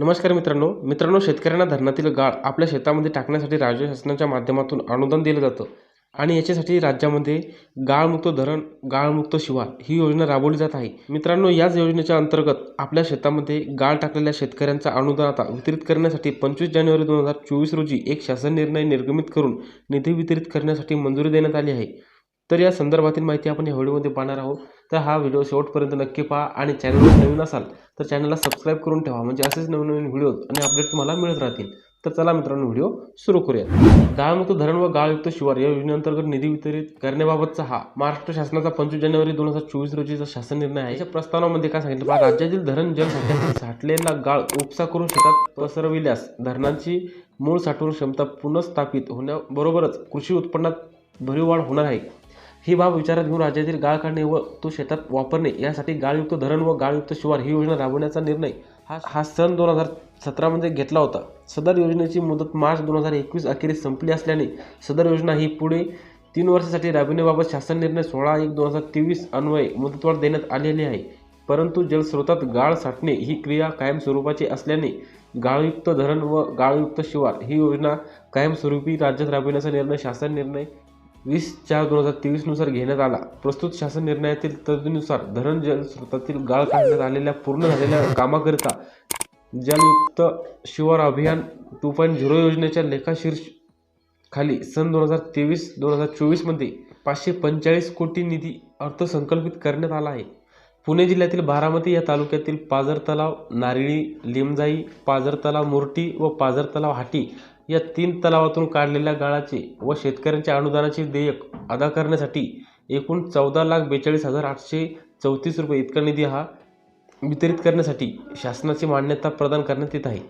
नमस्कार मित्रांनो. मित्रांनो शेतकऱ्यांना धरणातील गाळ आपल्या शेतामध्ये टाकण्यासाठी राज्य शासनाच्या माध्यमातून अनुदान दिलं जातं आणि याच्यासाठी राज्यामध्ये गाळमुक्त धरण गाळमुक्त शिवार ही योजना राबवली जात आहे. मित्रांनो याच योजनेच्या अंतर्गत आपल्या शेतामध्ये गाळ टाकलेल्या शेतकऱ्यांचा अनुदान आता वितरित करण्यासाठी पंचवीस जानेवारी दोन हजार चोवीस रोजी एक शासन निर्णय निर्गमित करून निधी वितरित करण्यासाठी मंजुरी देण्यात आली आहे. तर या संदर्भातील माहिती आपण या व्हिडिओमध्ये पाहणार आहोत. तर हा व्हिडिओ शेवटपर्यंत नक्की पहा आणि चॅनलवर नवीन असाल तर चॅनलला सबस्क्राईब करून ठेवा. म्हणजे असेच नवीन नवीन व्हिडिओ आणि अपडेट तुम्हाला मिळत राहतील. तर चला मित्रांनो व्हिडिओ सुरू करूया. गाळमुक्त धरण व गाळयुक्त शिवार या योजनेअंतर्गत निधी वितरित करण्याबाबतचा हा महाराष्ट्र शासनाचा पंचवीस जानेवारी दोन हजार चोवीस रोजीचा शासन निर्णय आहे. याच्या प्रस्तावनामध्ये काय सांगितलं? पहा राज्यातील धरण जलसाठ्यातील साठलेला गाळ उपसा करून शेतात पसरविल्यास धरणांची मूळ साठवण क्षमता पुनर्स्थापित होण्याबरोबरच कृषी उत्पन्नात भरीव वाढ होणार आहे. ही बाब विचारात घेऊन राज्यातील गाळ काढणे व तो शेतात वापरणे यासाठी गाळयुक्त धरण व गाळयुक्त शिवार ही योजना राबवण्याचा निर्णय हा हा सन दोन हजार सतरामध्ये घेतला होता. सदर योजनेची मुदत मार्च दोन हजार एकवीस अखेरीस संपली असल्याने सदर योजना ही पुढे तीन वर्षासाठी राबविण्याबाबत शासन निर्णय सोळा एक दोन हजार तेवीस अन्वये मुदतवाढ देण्यात आलेली आहे. परंतु जलस्रोतात गाळ साठणे ही क्रिया कायमस्वरूपाची असल्याने गाळयुक्त धरण व गाळयुक्त शिवार ही योजना कायमस्वरूपी राज्यात राबविण्याचा निर्णय शासन निर्णय वीस चार दोन हजार तेवीसनुसार घेण्यात आला. प्रस्तुत शासन निर्णयातील तरतुदीनुसार धरण जलस्रोतातील गाळ काढण्यात आलेल्या पूर्ण झालेल्या कामाकरिता जलयुक्त शिवार अभियान टू पॉईंट झिरो योजनेच्या लेखाशीर्ष खाली सन दोन हजार तेवीस दोन हजार चोवीसमध्ये पाचशे पंचेचाळीस कोटी निधी अर्थसंकल्पित करण्यात आला आहे. पुणे जिल्ह्यातील बारामती या तालुक्यातील पाझर तलाव नारळी लिमजाई पाझर तलाव मोर्टी व पाझर तलाव हाटी या तीन तलावातून काढलेल्या गाळाचे व शेतकऱ्यांच्या अनुदानाचे देयक अदा करण्यासाठी एकूण चौदा लाख बेचाळीस हजार आठशे चौतीस रुपये इतका निधी हा वितरित करण्यासाठी शासनाची मान्यता प्रदान करण्यात येत आहे.